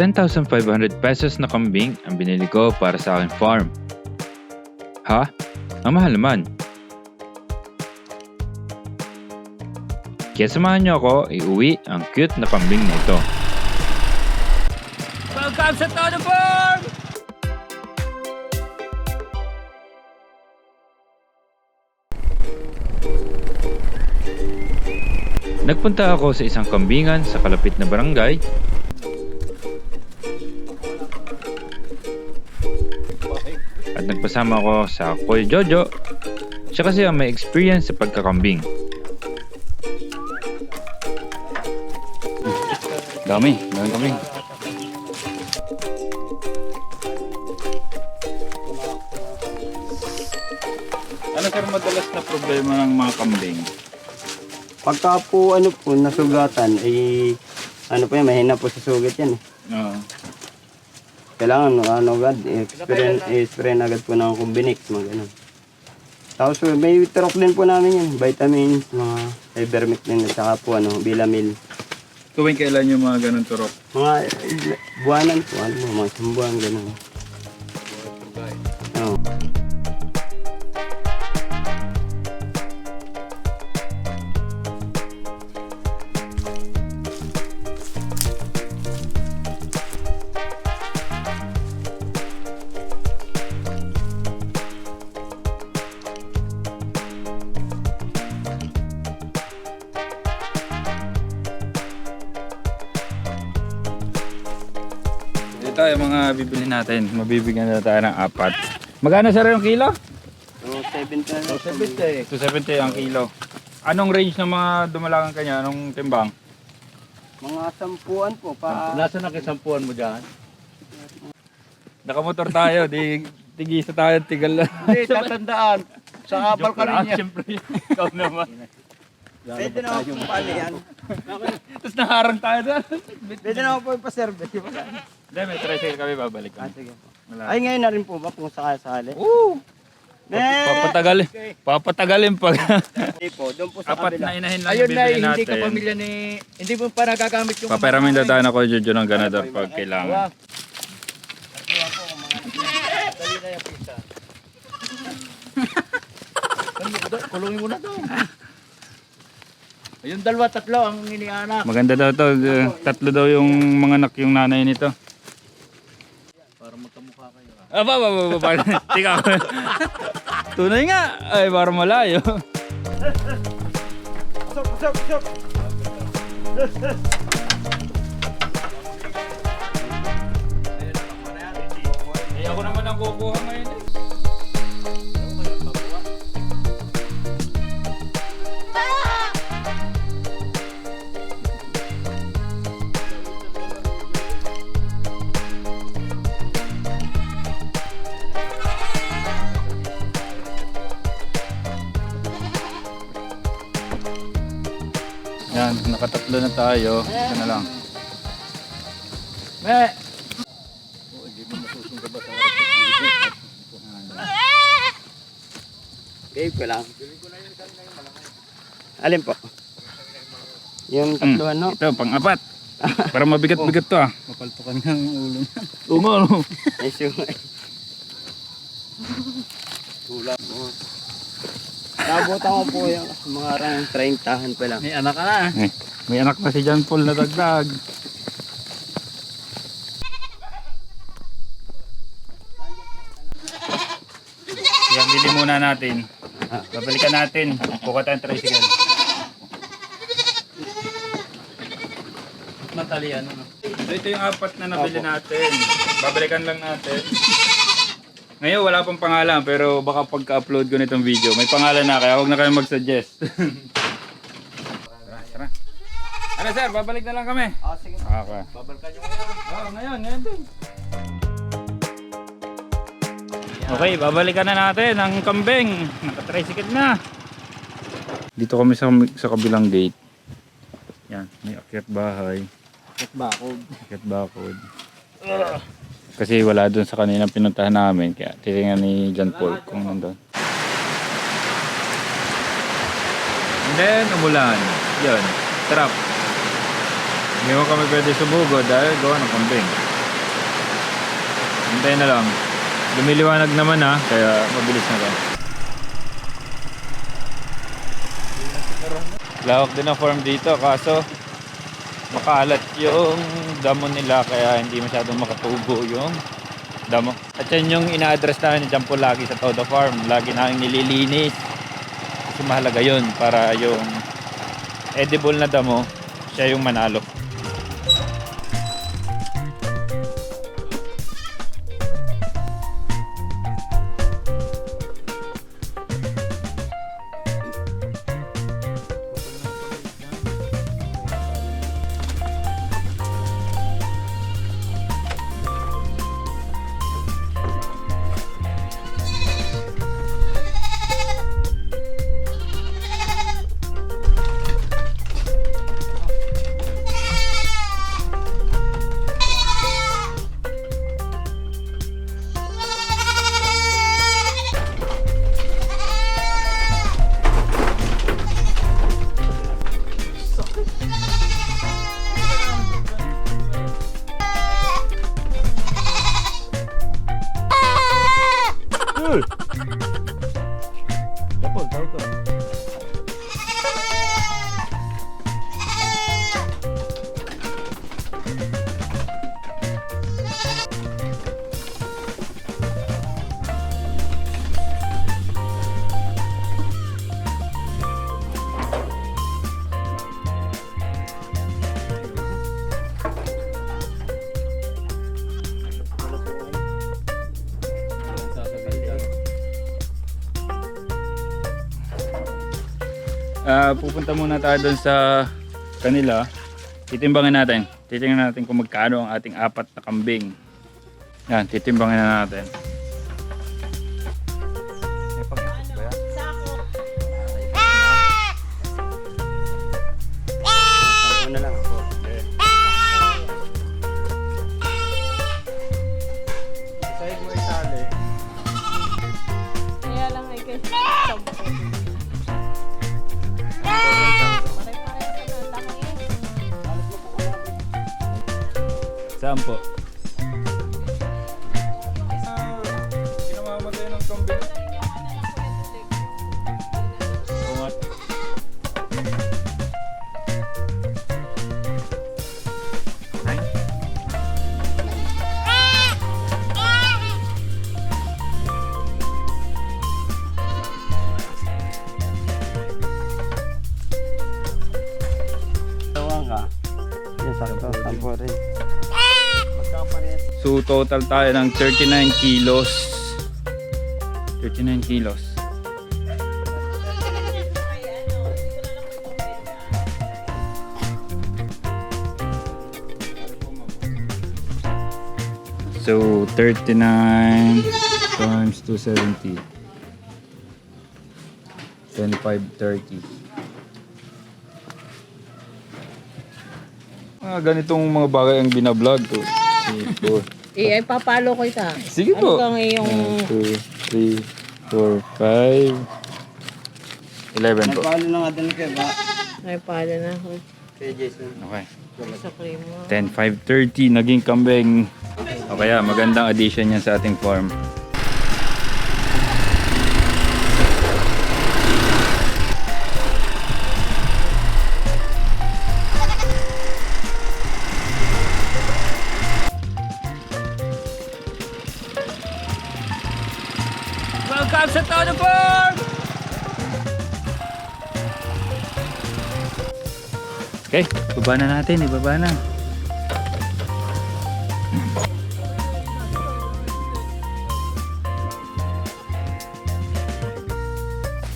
10,500 pesos na kambing ang binili ko para sa aking farm. Ha? Ang mahal naman. Kaya samahan niyo ako iuwi ang cute na kambing na ito. Welcome sa Todo Farm! Nagpunta ako sa isang kambingan sa kalapit na barangay nagpasama ako sa Kuya Jojo. Siya kasi ang may experience sa pagkakambing. Dami, dami kami. Ano sir madalas na problema ng mga kambing? Pagka po ano po nasugatan eh ano po yan mahina po sa sugat yan eh. Kailangan ano agad experience experience agad po ng Combinix mga ganun. Tapos po, may turok din po namin yan, vitamins, mga Ivermectin at saka po ano, Bilamil. Tuwing kailan yung mga ganun turok? Mga eh, buwanan po, ano, mga isang buwan ganun. Ito yung mga bibili natin. Mabibigyan na tayo ng apat. Magkano sir yung kilo? So, 70 na. 70 270 ang kilo. Anong range ng mga dumalakan kanya? Anong timbang? Mga sampuan po, pa... Nasa na kisampuan mo dyan? Nakamotor tayo. di tigisa tayo. Tigal lang. Hindi, tatandaan. Sa abal ka rin niya. Siyempre. Ikaw naman. Pwede naman po pala yan. Tapos naharang tayo doon. Pwede naman po ipaservice. Hindi, may tricycle kami babalik. Ah, sige po. Ay, ngayon na rin po ba kung sakasali? Oo. Ne! Papatagalin. Papatagalin pag Hindi po, doon po sa apat kabila. na inahin lang Ayun yung na, bibili hindi ka natin. pamilya ni... Hindi mo pa nagagamit yung... Paperamin daw tayo na Kuya Jojo ng ganador pag kailangan. Na. Kulungin mo na to. Yung dalawa, tatlo ang inianak. Maganda daw to. eh, Tatlo daw yung mga anak yung nanay nito. Para magkamukha kayo. Aba, aba, aba, aba. Tika. Tunay nga. Ay, parang malayo. Eh, ako naman ang kukuha ngayon eh. Yan, nakatatlo na tayo. Ito na lang. Me! Game ko lang. Alin po? Yung Hmm, tatluhan, no? Ito, pang-apat. Para mabigat-bigat to ah. Mapalpakan ng ulo niya. Oo nga, no? Ay, sungay. Tula po. Nabutan ko po yung mga arang 30 pa lang. May anak ka na. Eh, may anak na si John Paul na dagdag. Yan, bili muna natin. Babalikan natin. Buka tayong tricycle. Matalian. Ano? So ito yung apat na nabili natin. Babalikan lang natin. Ngayon wala pang pangalan pero baka pagka-upload ko nitong video may pangalan na kaya huwag na kayong mag-suggest. tara, tara. Ano sir, babalik na lang kami. Ah, sige. Okay. Babalikan nyo ngayon. Oo, ngayon, ngayon din. Okay, babalikan na natin ang kambing. Nakatricycle na. Dito kami sa, sa kabilang gate. Yan, may akyat bahay. Bakit ba ako? Akyat bakod. Kasi wala doon sa kanina pinuntahan namin. Kaya titingnan ni John Paul kung nandun. And then, umulan. Yun, trap. Hindi mo kami pwede sumugod dahil gawa ng kambing. Hintayin na lang. Lumiliwanag naman ha, kaya mabilis na lang. Lawak din ang farm dito, kaso makalat yung damo nila kaya hindi masyadong makatubo yung damo. At yan yung ina-address namin dyan po lagi sa Todo Farm. Lagi namin nililinis. Kasi mahalaga yun para yung edible na damo, siya yung manalo. Ah, pupunta muna tayo doon sa kanila. Titimbangin natin. Titingnan natin kung magkano ang ating apat na kambing. Yan, titimbangin na natin. Sound book. So total tayo ng 39 kilos. 39 kilos. So 39 times 270. 2530. Ah, ganitong mga bagay ang binablog ko. Ito. Eh, ay papalo ko ita. Sige po. Ano kang iyong... 1, 2, 3, 4, 5, 11 po. Nagpalo na nga din kayo ba? Ay, palo na ako. Kay Jason. Okay. Sa cream mo. 10, 5, 30, naging kambing. O kaya, magandang addition yan sa ating farm. Okay, baba na natin, ibaba na.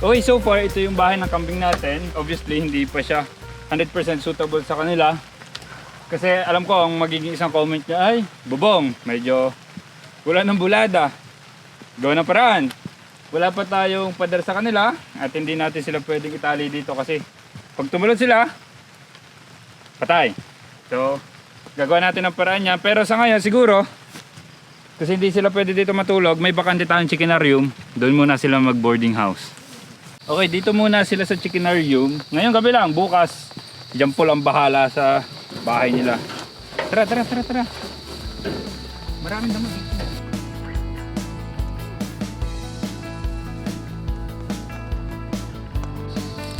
Okay, so far ito yung bahay ng kambing natin. Obviously, hindi pa siya 100% suitable sa kanila. Kasi alam ko ang magiging isang comment niya ay, Bubong, medyo wala ng bulada. Gawa ng paraan. Wala pa tayong pader sa kanila at hindi natin sila pwedeng itali dito kasi pag tumulod sila, patay. So, gagawa natin ng paraan niya. Pero sa ngayon, siguro, kasi hindi sila pwede dito matulog, may bakante tayong chickenarium. Doon muna sila mag-boarding house. Okay, dito muna sila sa chickenarium. Ngayong gabi lang, bukas, si Jampol ang bahala sa bahay nila. Tara, tara, tara, tara. Maraming damo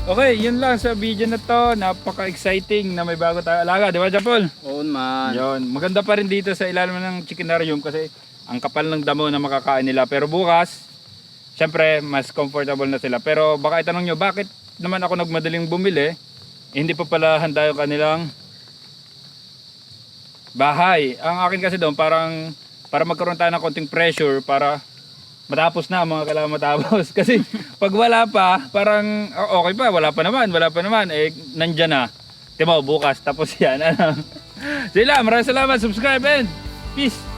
Okay, yun lang sa video na to. Napaka-exciting na may bago tayo alaga. Di ba, Japol? Oo man. Yun. Maganda pa rin dito sa ilalim ng chickenarium kasi ang kapal ng damo na makakain nila. Pero bukas, syempre, mas comfortable na sila. Pero baka itanong nyo, bakit naman ako nagmadaling bumili? Eh, hindi pa pala handa yung kanilang bahay. Ang akin kasi doon, parang para magkaroon tayo ng konting pressure para matapos na mga kailangan matapos. Kasi pag wala pa, parang oh, okay pa, wala pa naman, wala pa naman, eh nandyan na. Ba, bukas, tapos yan. Sila, maraming salamat, subscribe and peace!